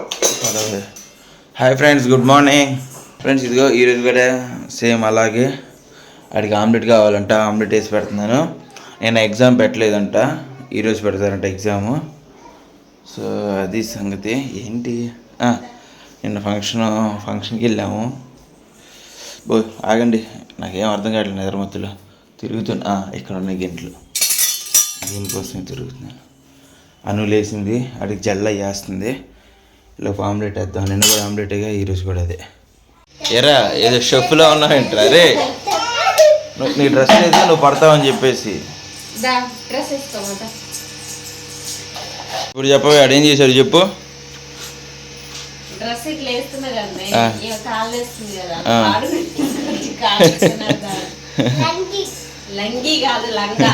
Hi friends good morning friends ఇదిగో ఈరోజు కూడా సేమ్ అలాగే. వాడికి ఆమ్లెట్ కావాలంట ఆమ్లెట్ వేసి పెడుతున్నాను. నేను ఎగ్జామ్ పెట్టలేదంట ఈరోజు పెడతారంట ఎగ్జాము సో అది సంగతి. ఏంటి? నిన్న ఫంక్షన్ ఫంక్షన్కి వెళ్ళాము. బో ఆగండి. నాకేం అర్థం కావట్లేదు నిద్రమత్తులో. తిరుగుతున్నా. ఇక్కడ ఉన్నాయి గంటలు. దీనికోసమే తిరుగుతున్నాను. అను లేసింది అడిగి జల్ల వేస్తుంది ఇలా ఆమ్లెట్ వేద్దాం. నిన్న కూడా ఆమ్లెట్గా ఈరోజు కూడా అదే. ఎరా ఏదో షెఫ్లో ఉన్నావేంట్రా? రే నువ్వు నీ డ్రెస్ లేదు నువ్వు పడతావని చెప్పేసి. దా డ్రెస్ వేసుకోమట ఇప్పుడు చెప్పవే అడేం చేశాడు చెప్పు. డ్రెస్ ఇట్లా వేస్తున్నా కదా కాళ్ళు వేస్తుంది కదా. లంగి. కాదు లంగా.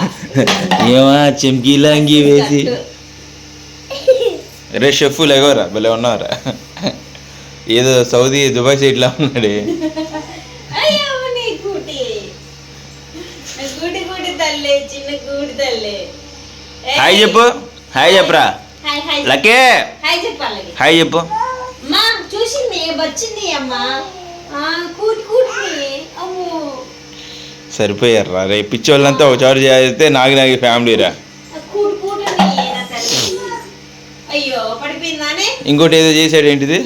ఏమా చెంకీలా అంగి వేసి. రే షెఫ్ లేవరా భలే ఉన్నారా ఏదో సౌదీ దుబాయ్ సైడ్లో ఉన్నాడే. హాయ్ చెప్పు. హాయ్ చెప్పరా. లకే హాయ్ చెప్పు. సరిపోయారా. రే పిచ్చి వాళ్ళంతా ఒక చోటు చేస్తే నాగి నాగి ఫ్యామిలీ ఇంకోటి ఏదో చేసాడు? ఏంటిది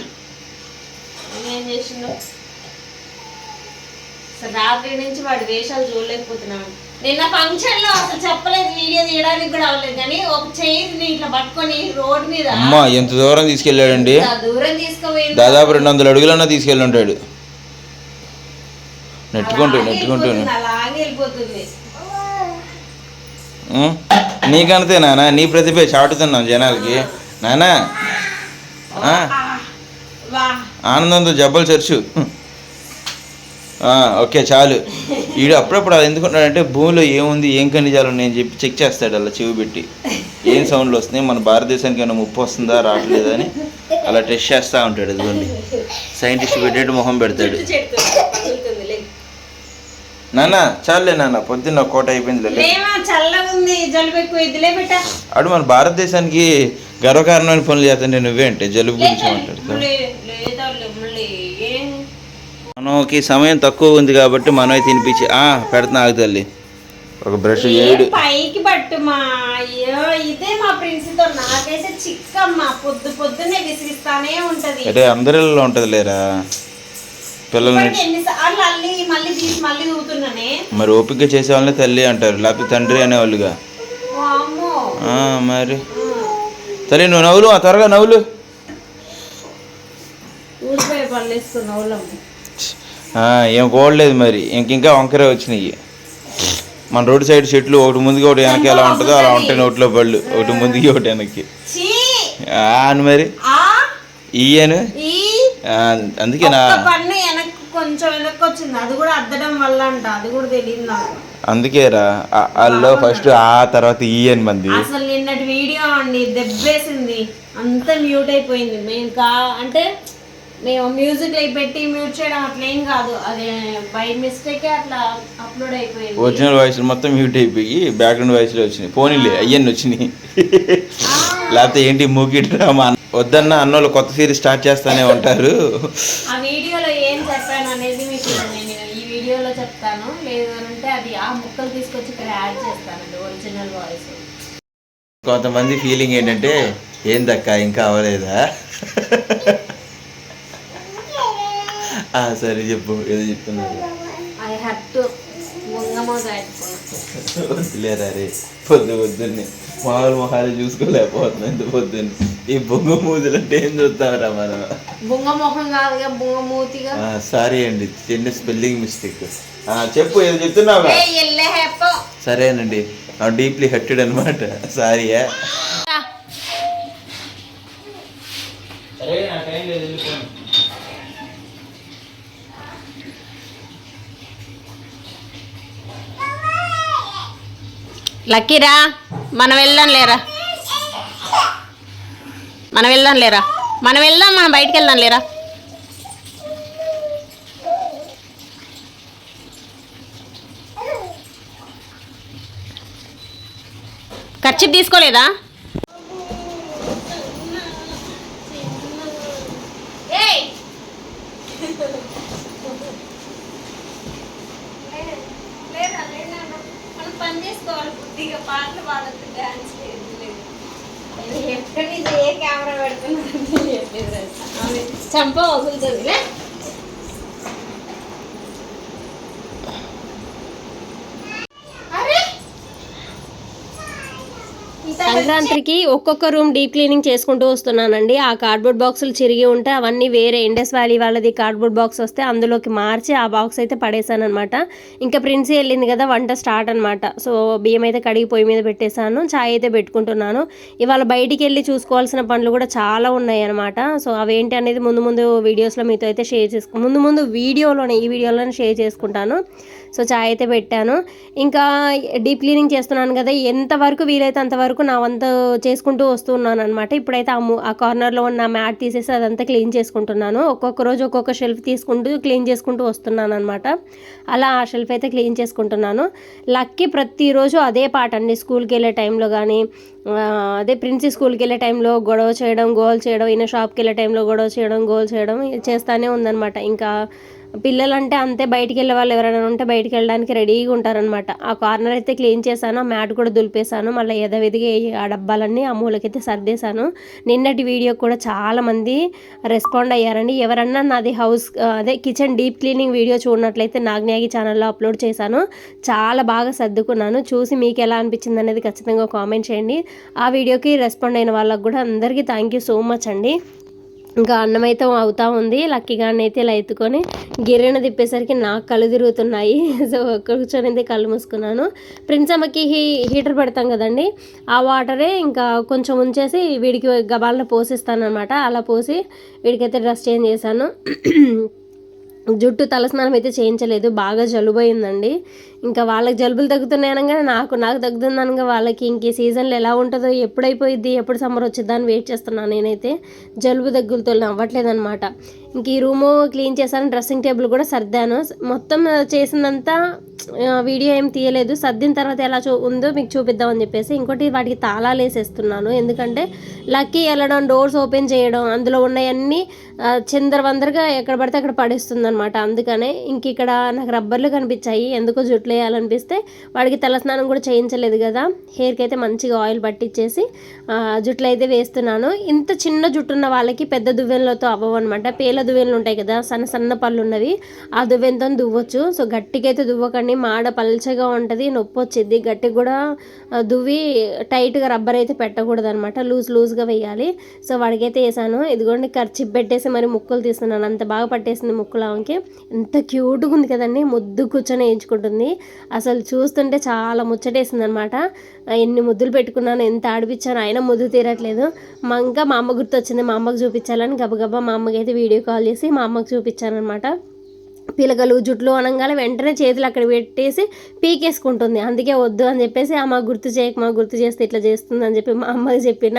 రాత్రి నుంచి వాడి వేషాలు చూడలేకపోతున్నాను. నిన్న ఫంక్షన్లో అసలు చెప్పలేదు వీడియో తీయడానికి కూడా అవ్వలేదు. కానీ ఒక చైర్ ఇట్లా పట్టుకొని రోడ్ మీద అమ్మ ఎంత దూరం తీసుకెళ్ళాడండి? దూరం తీసుకుపోయింది. దాదాపు రెండు వందల అడుగులన్నా తీసుకెళ్ళి ఉంటాడు. నెట్టుకుంటూ నెట్టుకుంటూ అలాగే వెళ్ళిపోతుంది? నీకంతే నాన్న నీ ప్రతిభ చాటుతున్నాం జనాలకి. నానా ఆనందంతో జబ్బలు చర్చు. ఓకే చాలు. వీడు అప్పుడప్పుడు అది ఎందుకుంటాడంటే భూమిలో ఏముంది ఏం ఖనిజాలు ఉన్నాయని చెప్పి చెక్ చేస్తాడు అలా చెవి పెట్టి. ఏం సౌండ్లు వస్తున్నాయి మన భారతదేశానికి ఏమైనా ముప్పు వస్తుందా రావట్లేదా అని అలా టెస్ట్ చేస్తూ ఉంటాడు ఇదిగోండి. సైంటిస్ట్ పెట్టేట్టు మొహం పెడతాడు చుట్టూ చెట్టు పగులుతుంది లే. నాన్న చాలులే నాన్న పొద్దున్న కోట అయిపోయింది జలుబు ఎక్కువ ఇదిలే బిడ్డ. అడు మన భారతదేశానికి గర్వకారణమైన పనులు చేస్తుంటే నువ్వే అంటే జలుబు గురించి మాట్లాడతావు. మనకి సమయం తక్కువ ఉంది కాబట్టి మనమే తినిపించి ఆ పెడుతున్నా ఆగు తల్లి. ఒక బ్రష్ ఏడు. పైకి పట్టు మా అయ్యో ఇదే మా ప్రిన్సితో నాకైతే చిక్కమ్మ. పొద్దు పొద్దునే విసిగిస్తానే ఉంటది. అంటే అందరిలో ఉంటుంది లేరా పిల్లల్ని మరి ఓపిక చేసే వాళ్ళని తల్లి అంటారు లేకపోతే తండ్రి అనేవాళ్ళుగా. మరి. తల్లి నువ్వు నవ్వులు ఆ త్వరగా నవ్వులు. ఏం కోడలేదు మరి ఇంక ఇంకా వంకరే వచ్చినాయి. మన రోడ్ సైడ్ చెట్లు ఒకటి ముందుకి ఒకటి వెనక్కి ఎలా ఉంటుందో అలా ఉంటాయి నోట్లో పళ్ళు ఒకటి ముందుకి ఒకటి వెనక్కి. అని మరి. ఆ? ఈయను అందుకే నా కొంచెం వెనక్కి వచ్చింది అది కూడా అద్దడం వల్ల అంట. అది కూడా తెలియదు నాకు. అందుకేరా వాళ్ళు ఫస్ట్ ఆ తర్వాత ఈ అని మంది. అసలు నిన్నటి వీడియో అండి దెబ్బేసింది. అంతా మ్యూట్ అయిపోయింది. మేము కా అంటే మేము మ్యూజిక్ అయి పెట్టి మ్యూట్ చేయడం అట్లా ఏం కాదు. అది బై మిస్టేక్ అట్లా అప్లోడ్ అయిపోయింది. ఒరిజినల్ వాయిస్ మొత్తం మ్యూట్ అయిపోయి బ్యాక్గ్రౌండ్ వాయిస్లో వచ్చినాయి. పోనీలే అయ్యన్ని వచ్చినాయి. లేకపోతే ఏంటి మూకి డ్రామా? వద్దన్న అన్నోళ్ళు కొత్త సిరీస్ స్టార్ట్ చేస్తానే ఉంటారు. ఆ వీడియోలో ఏం చెప్పాను కొంతమంది ఫీలింగ్ ఏంటంటే ఏం దక్క ఇంకా అవ్వలేదా? ఆ, సరే చెప్పు ఏదో పెట్టుకున్నాను వద్దులేరా రే పొద్దు పొద్దున్నే. మామూలు మొహాలు చూసుకోలేకపోతున్నాం ఇంత పొద్దున్నే. ఈ బొంగు మూజులు అంటే ఏం చూస్తామరా మనం? బుంగ మొహం కాదుగా బుంగ మూతిగా. సారీ అండి చిన్న స్పెల్లింగ్ మిస్టేక్ చెప్పు ఏదో చెప్తున్నావా సరేనండి. డీప్లీ హెట్టెడ్ అనమాట సారీ లక్కీరా మనం వెళ్దాం లేరా? మనం వెళ్దాం లేరా? మనం వెళ్దాం మనం బయటికి వెళ్దాం లేరా? మీరు తీసుకోలేదా? పని చేసుకోవాలి బుద్ధిగా పాటలు పాడద్దు డాన్స్ లేదు. ఎక్కడ నుంచి ఏ కెమెరా పెడుతున్నా చంప వదులుతుందిలే సంక్రాంతికి ఒక్కొక్క రూమ్ డీప్ క్లీనింగ్ చేసుకుంటూ వస్తున్నానండి. ఆ కార్డ్బోర్డ్ బాక్సులు చిరిగి ఉంటే అవన్నీ వేరే ఇండస్ వ్యాలీ వాళ్ళది కార్డ్బోర్డ్ బాక్స్ వస్తే అందులోకి మార్చి ఆ బాక్స్ అయితే పడేశాను అనమాట ఇంకా ప్రిన్సీ వెళ్ళింది కదా వంట స్టార్ట్ అనమాట సో బియ్యం అయితే కడిగి పొయ్యి మీద పెట్టేశాను చాయ్ అయితే పెట్టుకుంటున్నాను. ఇవాళ బయటికి వెళ్ళి చూసుకోవాల్సిన పనులు కూడా చాలా ఉన్నాయి అనమాట సో అవేంటి అనేది ముందు ముందు వీడియోస్లో మీతో అయితే షేర్ చేసుకు ముందు ముందు వీడియోలోనే ఈ వీడియోలోనే షేర్ చేసుకుంటాను. సో చాయ్ అయితే పెట్టాను. ఇంకా డీప్ క్లీనింగ్ చేస్తున్నాను కదా ఎంతవరకు వీలైతే అంతవరకు నా వంత చేసుకుంటూ వస్తున్నాను అనమాట ఇప్పుడైతే ఆ ఆ కార్నర్లో ఉన్న మ్యాట్ తీసేసి అదంతా క్లీన్ చేసుకుంటున్నాను. ఒక్కొక్క రోజు ఒక్కొక్క షెల్ఫ్ తీసుకుంటూ క్లీన్ చేసుకుంటూ వస్తున్నాను అనమాట అలా ఆ షెల్ఫ్ అయితే క్లీన్ చేసుకుంటున్నాను. లక్కి ప్రతిరోజు అదే పాట అండి స్కూల్కి వెళ్ళే టైంలో కానీ అదే ప్రిన్సి స్కూల్కి వెళ్ళే టైంలో గొడవ చేయడం గోల్ చేయడం ఈయన షాప్కి వెళ్ళే టైంలో గొడవ చేయడం గోల్ చేయడం చేస్తూనే చేస్తానే ఉందన్నమాట. ఇంకా పిల్లలంటే అంతే బయటికి వెళ్ళే వాళ్ళు ఎవరైనా ఉంటే బయటికి వెళ్ళడానికి రెడీగా ఉంటారనమాట ఆ కార్నర్ అయితే క్లీన్ చేశాను ఆ మ్యాట్ కూడా దులిపేశాను మళ్ళీ యథవిధిగా ఆ డబ్బాలన్నీ ఆ మూలకైతే సర్దేశాను. నిన్నటి వీడియో కూడా చాలామంది రెస్పాండ్ అయ్యారండి. ఎవరన్నా నాది హౌస్ అదే కిచెన్ డీప్ క్లీనింగ్ వీడియో చూడనట్లయితే నాగ్నాగి ఛానల్లో అప్లోడ్ చేశాను. చాలా బాగా సర్దుకున్నాను. చూసి మీకు ఎలా అనిపించింది అనేది ఖచ్చితంగా కామెంట్ చేయండి. ఆ వీడియోకి రెస్పాండ్ అయిన వాళ్ళకి కూడా అందరికీ థ్యాంక్ యూ సో మచ్ అండి. ఇంకా అన్నం అయితే అవుతా ఉంది. లక్కీగాన్ని అయితే ఇలా ఎత్తుకొని గిర్రెన తిప్పేసరికి నాకు కళ్ళు తిరుగుతున్నాయి. సో కూర్చొని అయితే కళ్ళు మూసుకున్నాను. ప్రిన్స్ అమ్మకి హీ హీటర్ పెడతాం కదండి. ఆ వాటరే ఇంకా కొంచెం ఉంచేసి వీడికి గబాలను పోసిస్తాను అనమాట అలా పోసి వీడికైతే డ్రెస్ చేంజ్ చేశాను. జుట్టు తలస్నానం అయితే చేయించలేదు. బాగా జలుబు అయిందండి. ఇంకా వాళ్ళకి జలుబులు తగ్గుతున్నాయి అనగానే నాకు నాకు తగ్గుతుంది అనగా వాళ్ళకి ఇంక ఈ సీజన్లో ఎలా ఉంటుందో ఎప్పుడైపోయిద్ది ఎప్పుడు సమ్మర్ వచ్చిద్దా అని వెయిట్ చేస్తున్నాను నేనైతే. జలుబు దగ్గులతో అవ్వట్లేదు అనమాట ఇంక ఈ రూము క్లీన్ చేశాను డ్రెస్సింగ్ టేబుల్ కూడా సర్దాను. మొత్తం చేసిందంతా వీడియో ఏం తీయలేదు. సర్దిన తర్వాత ఎలా చూ ఉందో మీకు చూపిద్దామని చెప్పేసి ఇంకోటి వాటికి తాళాలు వేసేస్తున్నాను. ఎందుకంటే లక్కీ వెళ్ళడం డోర్స్ ఓపెన్ చేయడం అందులో ఉన్నవన్నీ చిందరవందరగా ఎక్కడ పడితే అక్కడ పడేస్తుంది అనమాట అందుకనే ఇంక ఇక్కడ నాకు రబ్బర్లు కనిపించాయి. ఎందుకో జుట్లు వేయాలనిపిస్తే వాడికి తలస్నానం కూడా చేయించలేదు కదా. హెయిర్కి అయితే మంచిగా ఆయిల్ పట్టించేసి జుట్లు అయితే వేస్తున్నాను. ఇంత చిన్న జుట్టు ఉన్న వాళ్ళకి పెద్ద దువ్వెనలతో అవ్వవు అనమాట పేల దువ్వెనలు ఉంటాయి కదా సన్న సన్న పళ్ళు ఉన్నవి ఆ దువ్వెనతో దువ్వచ్చు. సో గట్టిగా అయితే దువ్వకండి. మాడ పల్చగా ఉంటుంది నొప్పి వచ్చింది గట్టి కూడా దువ్వి టైట్గా రబ్బర్ అయితే పెట్టకూడదు అనమాట లూజ్ లూజ్గా వేయాలి. సో వాడికైతే వేసాను. ఇదిగోండి ఖర్చు పెట్టేసి మరి ముక్కులు తీస్తున్నాను. అంత బాగా పట్టేసింది ముక్కులు ఆమెకి ఎంత క్యూట్గా ఉంది కదండి. ముద్దు కూర్చొని వేయించుకుంటుంది. అసలు చూస్తుంటే చాలా ముచ్చటేసింది అనమాట ఎన్ని ముద్దులు పెట్టుకున్నాను ఎంత ఆడిపించాను అయినా ముద్దు తీరట్లేదు. మా ఇంకా మా అమ్మ గుర్తొచ్చింది మా అమ్మకు చూపించాలని గబగబా మా అమ్మకి అయితే వీడియో కాల్ చేసి మా అమ్మకు చూపించాను అనమాట పిలకలు జుట్లు అనగానే వెంటనే చేతులు అక్కడ పెట్టేసి పీకేసుకుంటుంది. అందుకే వద్దు అని చెప్పేసి అమ్మ గుర్తు చేయక మా గుర్తు చేస్తే ఇట్లా చేస్తుంది అని చెప్పి మా అమ్మకి చెప్పిన.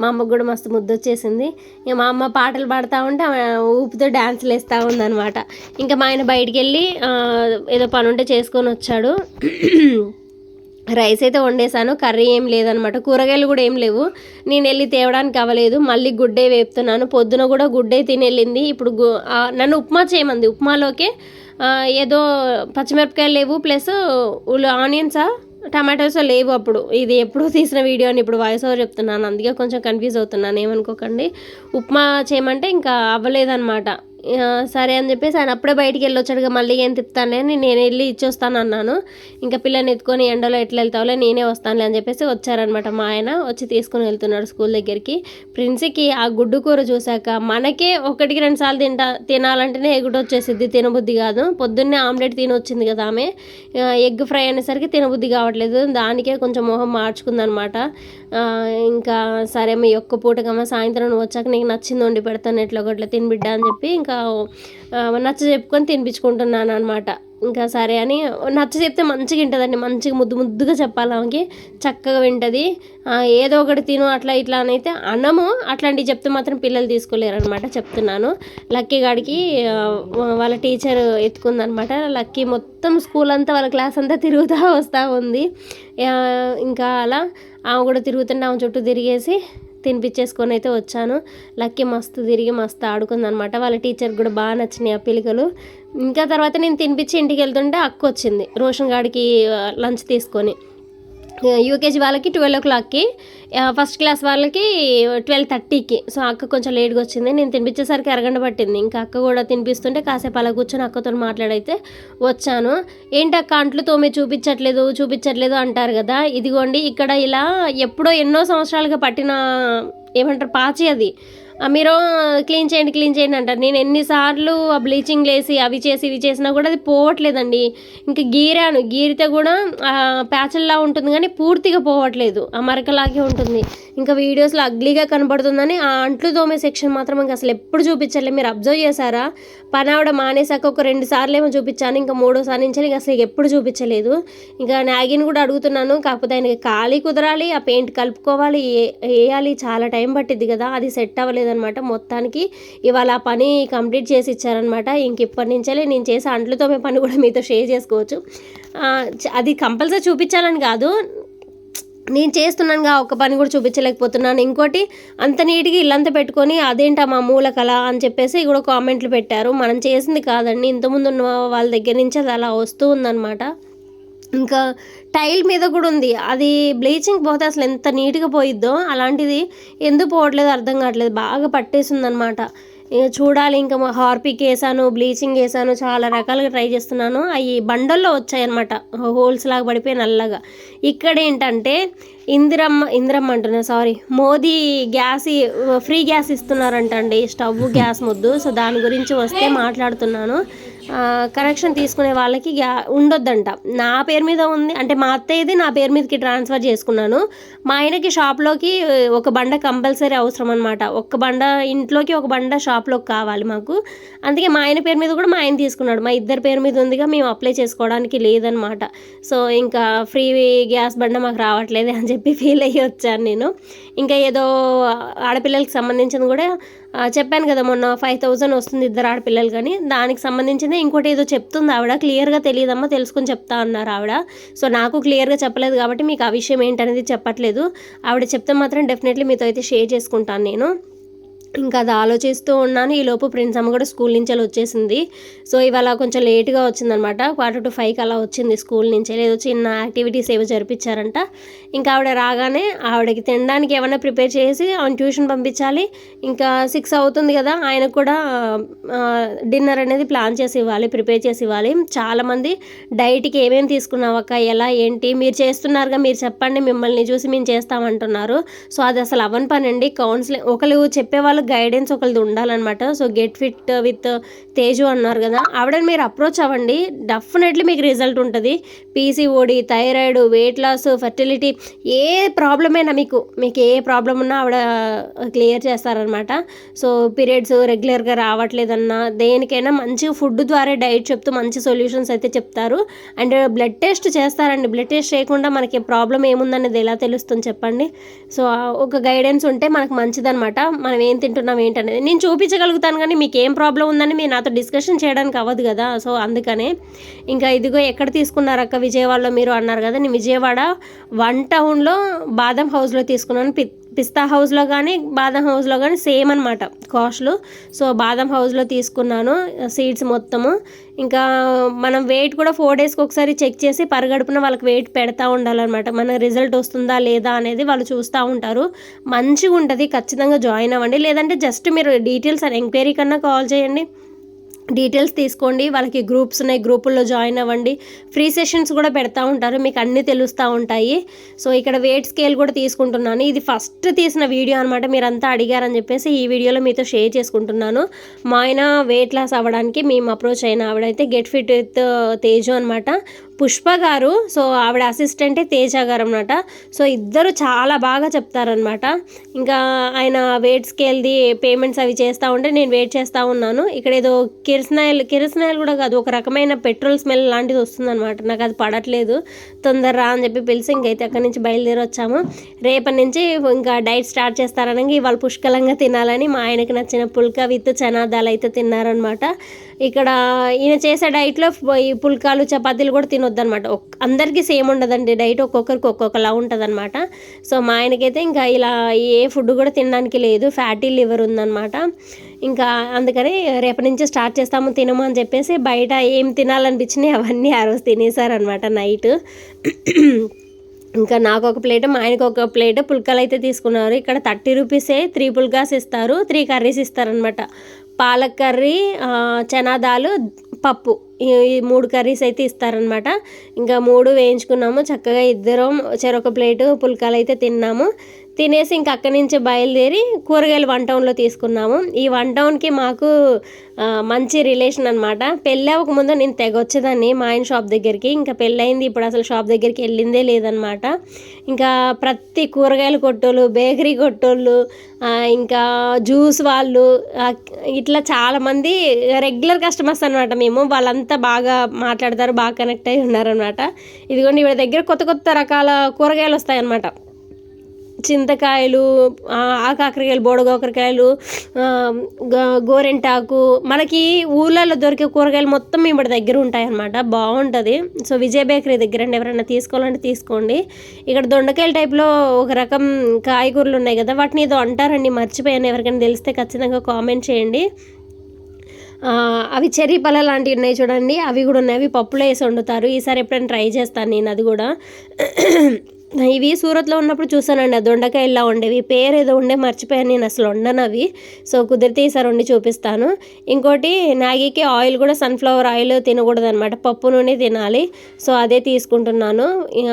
మా అమ్మకు కూడా మస్తు ముద్దు వచ్చేసింది. ఇక మా అమ్మ పాటలు పాడుతూ ఉంటే ఊపితో డ్యాన్సులు వేస్తూ ఉందన్నమాట. ఇంకా మా ఆయన బయటికి వెళ్ళి ఏదో పని ఉంటే చేసుకొని వచ్చాడు. రైస్ అయితే వండేసాను కర్రీ ఏం లేదనమాట కూరగాయలు కూడా ఏం లేవు. నేను వెళ్ళి తేవడానికి అవ్వలేదు మళ్ళీ గుడ్డే వేపుతున్నాను. పొద్దున కూడా గుడ్డే తిని వెళ్ళింది ఇప్పుడు గు- నన్ను ఉప్మా చేయమంది. ఉప్మాలోకి ఏదో పచ్చిమిరపకాయలు లేవు ప్లస్ ఆనియన్సా టమాటోస్ లేవు అప్పుడు. ఇది ఎప్పుడు తీసిన వీడియో అని ఇప్పుడు వాయిస్ ఓవర్ చెప్తున్నాను. అందుకే కొంచెం కన్ఫ్యూజ్ అవుతున్నాను. ఏమనుకోకండి. ఉప్మా చేయమంటే ఇంకా అవ్వలేదన్నమాట సరే అని చెప్పేసి ఆయన అప్పుడే బయటికి వెళ్ళి మళ్ళీ ఏం తిప్పుతానులే అని నేను వెళ్ళి ఇచ్చొస్తాను అన్నాను. ఇంకా పిల్లని ఎత్తుకొని ఎండలో ఎట్లా వెళ్తావులే నేనే వస్తానులే అని చెప్పేసి వచ్చారనమాట మా ఆయన. వచ్చి తీసుకుని వెళ్తున్నాడు స్కూల్ దగ్గరికి. ప్రిన్స్కి ఆ గుడ్డు కూర చూశాక మనకే ఒకటికి రెండు సార్లు తింటా తినాలంటేనే ఎగుడు వచ్చేసిద్ది తినబుద్ధి కాదు. పొద్దున్నే ఆమ్లెట్ తిని వచ్చింది కదా ఆమె. ఎగ్ ఫ్రై అనేసరికి తినబుద్ధి కావట్లేదు దానికే కొంచెం మొహం మార్చుకుందనమాట ఇంకా సరే మీ ఒక్క పూటకమ్మ సాయంత్రం నువ్వు వచ్చాక నీకు నచ్చింది వండి పెడతాను ఎట్లా ఒకట్లా తినిబిడ్డ అని చెప్పి ఇంకా నచ్చ చెప్పుకొని తినిపించుకుంటున్నాను అనమాట ఇంకా సరే అని నచ్చ చెప్తే మంచిగా వింటుందండి. మంచిగా ముద్దు ముద్దుగా చెప్పాలి ఆమెకి. చక్కగా వింటుంది. ఏదో ఒకటి తిను అట్లా ఇట్లా అని అయితే అన్నము అట్లాంటివి చెప్తే మాత్రం పిల్లలు తీసుకోలేరు అనమాట చెప్తున్నాను. లక్కీ గాడికి వాళ్ళ టీచర్ ఎత్తుకుందనమాట లక్కీ మొత్తం స్కూల్ అంతా వాళ్ళ క్లాస్ అంతా తిరుగుతూ వస్తూ ఉంది. ఇంకా అలా ఆమె కూడా తిరుగుతుంటే ఆమె చుట్టూ తిరిగేసి తినిపించేసుకొని అయితే వచ్చాను. లక్కీ మస్తు తిరిగి మస్తు ఆడుకుందనమాట వాళ్ళ టీచర్కి కూడా బాగా నచ్చినాయి ఆ పిలికలు ఇంకా తర్వాత నేను తినిపించి ఇంటికి వెళ్తుంటే అక్క వచ్చింది. రోషన్ గాడికి లంచ్ తీసుకొని. యూకేజీ వాళ్ళకి ట్వెల్వ్ ఓ క్లాక్కి ఫస్ట్ క్లాస్ వాళ్ళకి ట్వెల్వ్ థర్టీకి. సో అక్క కొంచెం లేట్గా వచ్చింది. నేను తినిపించేసరికి అరగంట పట్టింది. ఇంకా అక్క కూడా తినిపిస్తుంటే కాసేపు అలా కూర్చొని అక్కతో మాట్లాడైతే వచ్చాను. ఏంటి అక్క అంట్లు తోమి చూపించట్లేదు చూపించట్లేదు అంటారు కదా. ఇదిగోండి ఇక్కడ ఇలా ఎప్పుడో ఎన్నో సంవత్సరాలుగా పట్టిన ఏమంటారు పాచి అది. మీరు క్లీన్ చేయండి క్లీన్ చేయండి అంటారు. నేను ఎన్నిసార్లు ఆ బ్లీచింగ్ వేసి అవి చేసి ఇవి చేసినా కూడా అది పోవట్లేదండి. ఇంకా గీరాను. గీరితే కూడా ప్యాచల్లా ఉంటుంది కానీ పూర్తిగా పోవట్లేదు. ఆ మరకలాగే ఉంటుంది. ఇంకా వీడియోస్లో అగ్లీగా కనబడుతుందని ఆ అంట్లు తోమే సెక్షన్ మాత్రం ఇంకా అసలు ఎప్పుడు చూపించలేదు మీరు అబ్జర్వ్ చేశారా? పని ఆవిడ మానేసాక ఒక రెండు సార్లు ఏమో చూపించాను. ఇంకా మూడోసారి నుంచి ఇంకా అసలు ఎప్పుడు చూపించలేదు. ఇంకా నాగిని కూడా అడుగుతున్నాను. కాకపోతే ఆయనకి ఖాళీ కుదరాలి. ఆ పెయింట్ కలుపుకోవాలి. ఏ- వేయాలి. చాలా టైం పట్టింది కదా. అది సెట్ అవ్వలేదు అనమాట మొత్తానికి ఇవాళ ఆ పని కంప్లీట్ చేసి ఇచ్చారనమాట ఇంక ఇప్పటి నుంచే నేను చేసే అంట్లు తోమే పని కూడా మీతో షేర్ చేసుకోవచ్చు. అది కంపల్సరీ చూపించాలని కాదు. నేను చేస్తున్నానుగా ఒక పని కూడా చూపించలేకపోతున్నాను. ఇంకోటి అంత నీట్గా ఇల్లంతా పెట్టుకొని అదేంటా మా మూల కళ అని చెప్పేసి కూడా కామెంట్లు పెట్టారు. మనం చేసింది కాదండి. ఇంతకుముందు ఉన్న వాళ్ళ దగ్గర నుంచి అది అలా వస్తూ ఉందన్నమాట. ఇంకా టైల్ మీద కూడా ఉంది. అది బ్లీచింగ్ పోతే అసలు ఎంత నీట్గా పోయిద్దో అలాంటిది ఎందుకు పోవట్లేదు అర్థం కావట్లేదు. బాగా పట్టేసింది అనమాట ఇక చూడాలి ఇంకా హార్పిక్ వేసాను బ్లీచింగ్ వేసాను చాలా రకాలుగా ట్రై చేస్తున్నాను. అవి బండల్లో వచ్చాయన్నమాట. హోల్స్ లాగా పడిపోయి నల్లగా. ఇక్కడ ఏంటంటే ఇందిరమ్మ ఇందిరమ్మ అంటున్నా sorry Modi gas free gas ఇస్తున్నారంట అండి స్టవ్ గ్యాస్ ముద్దు. సో దాని గురించి వస్తే మాట్లాడుతున్నాను. కరెక్షన్ తీసుకునే వాళ్ళకి గ్యా ఉండొద్దంట. నా పేరు మీద ఉంది అంటే మా అత్తయ్యది నా పేరు మీదకి ట్రాన్స్ఫర్ చేసుకున్నాను. మా ఆయనకి షాప్లోకి ఒక బండ కంపల్సరీ అవసరం అనమాట ఒక బండ ఇంట్లోకి ఒక బండ షాప్లోకి కావాలి మాకు. అందుకే మా ఆయన పేరు మీద కూడా మా ఆయన తీసుకున్నాడు. మా ఇద్దరి పేరు మీద ఉందిగా మేము అప్లై చేసుకోవడానికి లేదనమాట సో ఇంకా ఫ్రీ గ్యాస్ బండ మాకు రావట్లేదు అని చెప్పి ఫీల్ అయ్యి వచ్చాను నేను. ఇంకా ఏదో ఆడపిల్లలకి సంబంధించింది కూడా చెప్పాను కదా మొన్న ఫైవ్ థౌజండ్ వస్తుంది ఇద్దరు ఆడపిల్లలు కానీ. దానికి సంబంధించింది ఇంకోటి ఏదో చెప్తుంది ఆవిడ. క్లియర్గా తెలియదమ్మా తెలుసుకొని చెప్తా అన్నారు ఆవిడ. సో నాకు క్లియర్గా చెప్పలేదు కాబట్టి మీకు ఆ విషయం ఏంటనేది చెప్పట్లేదు. ఆవిడ చెప్తే మాత్రం డెఫినెట్లీ మీతో అయితే షేర్ చేసుకుంటాను నేను. ఇంకా అది ఆలోచిస్తూ ఉన్నాను. ఈలోపు ప్రిన్స్ అమ్మ కూడా స్కూల్ నుంచి అలా వచ్చేసింది. సో ఇవాళ కొంచెం లేట్గా వచ్చిందనమాట. క్వార్టర్ టు ఫైవ్కి అలా వచ్చింది స్కూల్ నుంచి. ఏదో చిన్న యాక్టివిటీస్ ఏవో జరిపించారంట. ఇంకా ఆవిడ రాగానే ఆవిడకి తినడానికి ఏమైనా ప్రిపేర్ చేసి ఆమె ట్యూషన్ పంపించాలి. ఇంకా సిక్స్ అవుతుంది కదా ఆయనకు కూడా డిన్నర్ అనేది ప్లాన్ చేసి ఇవ్వాలి ప్రిపేర్ చేసి ఇవ్వాలి. చాలామంది డైట్కి ఏమేమి తీసుకున్నావక్క ఎలా ఏంటి? మీరు చేస్తున్నారుగా మీరు చెప్పండి. మిమ్మల్ని చూసి మేము చేస్తామంటున్నారు. సో అది అసలు అవన్ పని అండి. కౌన్సిలింగ్ ఒకరు చెప్పే వాళ్ళ గైడెన్స్ ఒకరిది ఉండాలన్నమాట. So get fit with Teju అన్నారు కదా. ఆవిడని మీరు అప్రోచ్ అవ్వండి. డెఫినెట్లీ మీకు రిజల్ట్ ఉంటుంది. PCOD thyroid weight loss fertility ఏ ప్రాబ్లం అయినా మీకు మీకు ఏ ప్రాబ్లం ఉన్నా ఆవిడ క్లియర్ చేస్తారనమాట సో పీరియడ్స్ రెగ్యులర్గా రావట్లేదన్నా దేనికైనా మంచి ఫుడ్ ద్వారా డైట్ చెప్తూ మంచి సొల్యూషన్స్ అయితే చెప్తారు. అండ్ బ్లడ్ టెస్ట్ చేస్తారండి. బ్లడ్ టెస్ట్ చేయకుండా మనకి ప్రాబ్లం ఏముందనేది ఎలా తెలుస్తుంది చెప్పండి? సో ఒక గైడెన్స్ ఉంటే మనకు మంచిదన్నమాట. మనం ఏం తింటున్నాం ఏంటనేది. నేను చూపించగలుగుతాను కానీ మీకు ఏం ప్రాబ్లం ఉందని మీరు నాతో డిస్కషన్ చేయడానికి అవ్వదు కదా. సో అందుకనే ఇంకా ఇదిగో ఎక్కడ తీసుకున్నారు అక్క విజయవాడలో మీరు అన్నారు కదా. నేను విజయవాడ వన్ టౌన్లో బాదం హౌస్లో తీసుకున్నాను. పిస్తా హౌస్లో కానీ బాదం హౌస్లో కానీ సేమ్ అనమాట కాస్ట్లు సో బాదం హౌస్లో తీసుకున్నాను సీడ్స్ మొత్తము. ఇంకా మనం వెయిట్ కూడా ఫోర్ డేస్కి ఒకసారి చెక్ చేసి పరగడుపున వాళ్ళకి వెయిట్ పెడతా ఉండాలన్నమాట. మన రిజల్ట్ వస్తుందా లేదా అనేది వాళ్ళు చూస్తూ ఉంటారు. మంచిగా ఉంటుంది ఖచ్చితంగా జాయిన్ అవ్వండి. లేదంటే జస్ట్ మీరు డీటెయిల్స్ ఎంక్వైరీ కన్నా కాల్ చేయండి. డీటెయిల్స్ తీసుకోండి. వాళ్ళకి గ్రూప్స్ ఉన్నాయి. గ్రూపుల్లో జాయిన్ అవ్వండి. ఫ్రీ సెషన్స్ కూడా పెడతా ఉంటారు. మీకు అన్నీ తెలుస్తూ ఉంటాయి. సో ఇక్కడ వెయిట్ స్కేల్ కూడా తీసుకుంటున్నాను. ఇది ఫస్ట్ తీసిన వీడియో అనమాట మీరంతా అడిగారని చెప్పేసి ఈ వీడియోలో మీతో షేర్ చేసుకుంటున్నాను. మా ఆయన వెయిట్ లాస్ అవ్వడానికి మేము అప్రోచ్ అయిన ఆవిడైతే గెట్ ఫిట్ విత్ తేజు అనమాట పుష్ప గారు సో ఆవిడ అసిస్టెంటే తేజ గారు అనమాట సో ఇద్దరు చాలా బాగా చెప్తారనమాట ఇంకా ఆయన వెయిట్ స్కేల్ది పేమెంట్స్ అవి చేస్తూ ఉంటే నేను వెయిట్ చేస్తూ ఉన్నాను. ఇక్కడ ఏదో కిరసనాయిల్ కిరసనాయిల్ కూడా కాదు ఒక రకమైన పెట్రోల్ స్మెల్ లాంటిది వస్తుందన్నమాట. నాకు అది పడట్లేదు. తొందర రా అని చెప్పి పిలిచి ఇంకైతే అక్కడి నుంచి బయలుదేరి వచ్చాము. రేపటి నుంచి ఇంకా డైట్ స్టార్ట్ చేస్తారనగా ఇవాళ పుష్కలంగా తినాలని మా ఆయనకి నచ్చిన పుల్క విత్ చనాదాలు అయితే తిన్నారనమాట ఇక్కడ ఈయన చేసే డైట్లో ఈ పుల్కాలు చపాతీలు కూడా తినొద్దు అనమాట అందరికీ సేమ్ ఉండదండి డైట్. ఒక్కొక్కరికి ఒక్కొక్కలా ఉంటుందన్నమాట. సో మా ఆయనకైతే ఇంకా ఇలా ఏ ఫుడ్ కూడా తినడానికి లేదు. ఫ్యాటీ లివర్ ఉందన్నమాట. ఇంకా అందుకని రేపటి నుంచి స్టార్ట్ చేస్తాము తినము అని చెప్పేసి బయట ఏం తినాలనిపించినాయి అవన్నీ ఆ రోజు తినేసారనమాట నైట్. ఇంకా నాకు ఒక ప్లేట్ మా ఆయనకు ఒక ప్లేట్ పుల్కాలు అయితే తీసుకున్నారు. ఇక్కడ థర్టీ రూపీసే త్రీ పుల్కాస్ ఇస్తారు త్రీ కర్రీస్ ఇస్తారనమాట పాలక్ కర్రీ చనాదాలు చనా పప్పు. ఈ ఈ మూడు కర్రీస్ అయితే ఇస్తారనమాట ఇంకా మూడు వేయించుకున్నాము. చక్కగా ఇద్దరం చెరొక ప్లేటు పుల్కాలు అయితే తిన్నాము. తినేసి ఇంక అక్కడి నుంచి బయలుదేరి కూరగాయలు వన్ టౌన్లో తీసుకున్నాము. ఈ వన్ టౌన్కి మాకు మంచి రిలేషన్ అనమాట పెళ్ళి అవ్వకముందు నేను తెగ వచ్చేదాన్ని మా ఆయన షాప్ దగ్గరికి. ఇంకా పెళ్ళయింది ఇప్పుడు అసలు షాప్ దగ్గరికి వెళ్ళిందే లేదనమాట ఇంకా ప్రతి కూరగాయల కొట్టోళ్ళు బేకరీ కొట్టోళ్ళు ఇంకా జ్యూస్ వాళ్ళు ఇట్లా చాలామంది రెగ్యులర్ కస్టమర్స్ అనమాట మేము. వాళ్ళంతా బాగా మాట్లాడతారు బాగా కనెక్ట్ అయి ఉన్నారనమాట ఇదిగోండి వీళ్ళ దగ్గర కొత్త కొత్త రకాల కూరగాయలు వస్తాయన్నమాట. చింతకాయలు ఆకాకరకాయలు బోడగోకరకాయలు గ- గోరెంటాకు. మనకి ఊళ్ళల్లో దొరికే కూరగాయలు మొత్తం మీ దగ్గర ఉంటాయన్నమాట. బాగుంటుంది. సో విజయ్ బేకరీ దగ్గర అండి. ఎవరైనా తీసుకోవాలంటే తీసుకోండి. ఇక్కడ దొండకాయల టైప్లో ఒక రకం కాయగూరలు ఉన్నాయి కదా వాటిని ఏదో అంటారండి. మర్చిపోయాను. ఎవరికైనా తెలిస్తే ఖచ్చితంగా కామెంట్ చేయండి. అవి చెర్రీ పళ్ళ లాంటివి ఉన్నాయి చూడండి. అవి కూడా ఉన్నాయి. అవి పప్పులో వేసి వండుతారు. ఈసారి ఎప్పుడైనా ట్రై చేస్తాను నేను. అది కూడా. ఇవి సూరత్లో ఉన్నప్పుడు చూసానండి ఆ దొండకాయలా ఉండేవి. పేరు ఏదో ఉండే మర్చిపోయాను నేను అసలు వండను అవి సో కుదిరితే ఈసారి వండి చూపిస్తాను. ఇంకోటి నాగికి ఆయిల్ కూడా సన్ఫ్లవర్ ఆయిల్ తినకూడదు అనమాట పప్పు నూనె తినాలి. సో అదే తీసుకుంటున్నాను. ఇక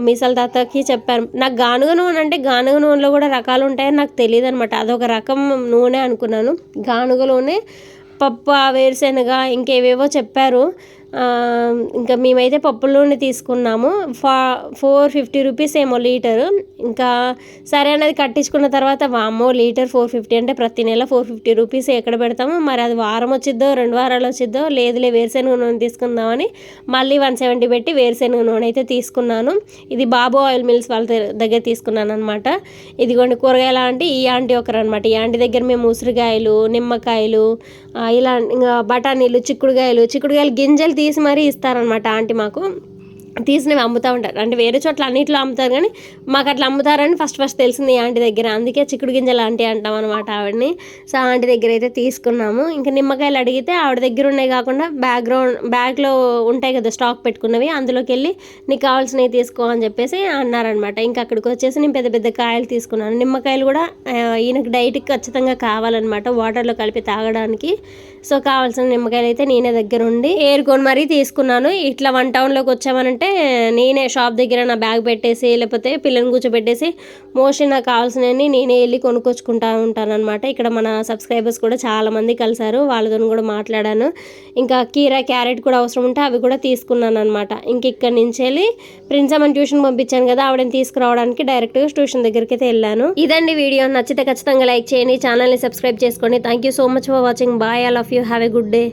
మీసాల తాతకి చెప్పాను. నాకు గానుగ నూనె అంటే గానుగ నూనెలో కూడా రకాలు ఉంటాయని నాకు తెలియదు అనమాట అదొక రకం నూనె అనుకున్నాను. గానుగ నూనె పప్పు వేరుశెనగ వేరుశనగ ఇంకేవేవో చెప్పారు. ఇంకా మేమైతే పప్పుల నూనె తీసుకున్నాము. ఫా ఫోర్ ఫిఫ్టీ రూపీస్ ఏమో లీటరు. ఇంకా సరే అనేది కట్టించుకున్న తర్వాత వామ్మో లీటర్ ఫోర్ ఫిఫ్టీ అంటే ప్రతి నెల ఫోర్ ఫిఫ్టీ రూపీస్ ఎక్కడ పెడతాము? మరి అది వారం వచ్చిద్దో రెండు వారాలు వచ్చిద్దో? లేదులే వేరుశనగ నూనె తీసుకుందామని మళ్ళీ వన్ సెవెంటీ పెట్టి వేరుశనగ నూనె అయితే తీసుకున్నాను. ఇది బాబు ఆయిల్ మిల్స్ వాళ్ళ దగ్గర- దగ్గర తీసుకున్నాను అనమాట ఇదిగోండి కూరగాయల ఆంటీ ఈ ఆంటీ ఒకరు అనమాట ఈ ఆంటీ దగ్గర మేము ఉసిరికాయలు నిమ్మకాయలు ఇలా ఇంకా బఠానీలు చిక్కుడుకాయలు చిక్కుడుకాయలు గింజలు తీసి మరీ ఇస్తారనమాట ఆంటీ మాకు. తీసినవి అమ్ముతూ ఉంటారు. అంటే వేరే చోట్ల అన్నిట్లో అమ్ముతారు కానీ మాకు అట్లా అమ్ముతారని ఫస్ట్ ఫస్ట్ తెలిసింది ఈ ఆంటీ దగ్గర. అందుకే చిక్కుడు గింజలు ఆంటీ అంటాం అనమాట ఆవిడని. సో ఆంటీ దగ్గర అయితే తీసుకున్నాము. ఇంకా నిమ్మకాయలు అడిగితే ఆవిడ దగ్గర ఉన్నాయి కాకుండా బ్యాక్గ్రౌండ్ బ్యాగ్లో ఉంటాయి కదా స్టాక్ పెట్టుకున్నవి. అందులోకి వెళ్ళి నీకు కావాల్సినవి తీసుకో అని చెప్పేసి అన్నారనమాట ఇంకా అక్కడికి వచ్చేసి నేను పెద్ద పెద్ద కాయలు తీసుకున్నాను. నిమ్మకాయలు కూడా ఈయనకు డైట్కి ఖచ్చితంగా కావాలన్నమాట. వాటర్లో కలిపి తాగడానికి. సో కావాల్సిన నిమ్మకాయలు అయితే నేనే దగ్గర ఉండి ఏరుకొని మరీ తీసుకున్నాను. ఇట్లా వన్ టౌన్లోకి వచ్చామనంటే నేనే షాప్ దగ్గర నా బ్యాగ్ పెట్టేసి లేకపోతే పిల్లని కూర్చోబెట్టేసి మోస్ట్లీ నాకు కావాల్సినవి నేనే వెళ్ళి కొనుక్కొచ్చుకుంటా ఉంటాను అనమాట ఇక్కడ మన సబ్స్క్రైబర్స్ కూడా చాలా మంది కలిసారు వాళ్ళతో కూడా మాట్లాడాను. ఇంకా కీరా క్యారెట్ కూడా అవసరం ఉంటే అవి కూడా తీసుకున్నాను అనమాట ఇంక ఇక్కడ నుంచి వెళ్ళి ప్రిన్సమ్మని ట్యూషన్ పంపించాను కదా ఆవిడని తీసుకురావడానికి డైరెక్ట్గా ట్యూషన్ దగ్గరికి అయితే వెళ్ళాను. ఇదండి వీడియో. నచ్చితే ఖచ్చితంగా లైక్ చేయండి ఛానల్ని సబ్స్క్రైబ్ చేసుకోండి. Thank you so much for watching bye all of you have a good day